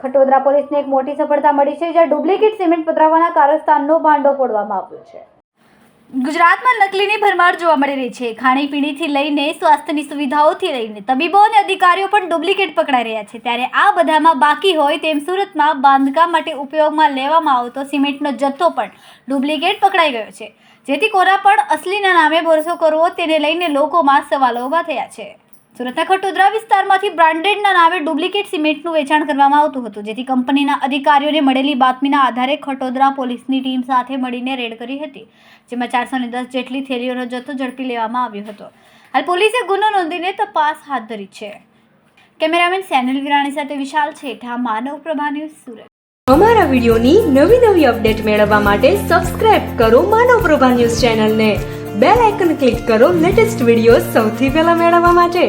ખટોદરા પોલીસને એક મોટી સફળતા મળી છે જ્યાં ડુપ્લિકેટ સિમેન્ટ પધરાવવાના કારસ્તાનનો ભાંડો ફોડવામાં આવ્યો છે. ગુજરાતમાં નકલીની ભરમાર જોવા મળી રહી છે. ખાણીપીણીથી લઈને સ્વાસ્થ્યની સુવિધાઓથી લઈને તબીબો અને અધિકારીઓ પણ ડુપ્લિકેટ પકડાઈ રહ્યા છે. ત્યારે આ બધામાં બાકી હોય તેમ સુરતમાં બાંધકામ માટે ઉપયોગમાં લેવામાં આવતો સિમેન્ટનો જથ્થો પણ ડુપ્લિકેટ પકડાઈ ગયો છે. જેથી કોરા પણ અસલીના નામે ભરોસો કરવો, તેને લઈને લોકોમાં સવાલો ઊભા થયા છે. સુરતના ખટોદરા વિસ્તારમાંથી બ્રાન્ડેડના નામે ડુપ્લિકેટ સિમેન્ટનું વેચાણ કરવામાં આવતું હતું, જેથી કંપનીના અધિકારીઓને મળેલી બાતમીના આધારે ખટોદરા પોલીસની ટીમ સાથે મળીને રેડ કરી હતી, જેમાં ચારસો ને દસ જેટલી થેલીઓનો જથ્થો ઝડપી લેવામાં આવ્યો હતો. હાલ પોલીસે ગુનો નોંધીને તપાસ હાથ ધરી છે. કેમેરામેન સેનલ વિરાણી સાથે વિશાલ છેઠા, માનવ પ્રભા ન્યૂઝ સુરત. અમારા વિડીયોની નવી નવી અપડેટ મેળવવા માટે સબસ્ક્રાઇબ કરો માનવ પ્રભા ન્યૂઝ ચેનલને. બેલ આઇકન ક્લિક કરો લેટેસ્ટ વીડિયો સૌથી પહેલા મેળવવા માટે.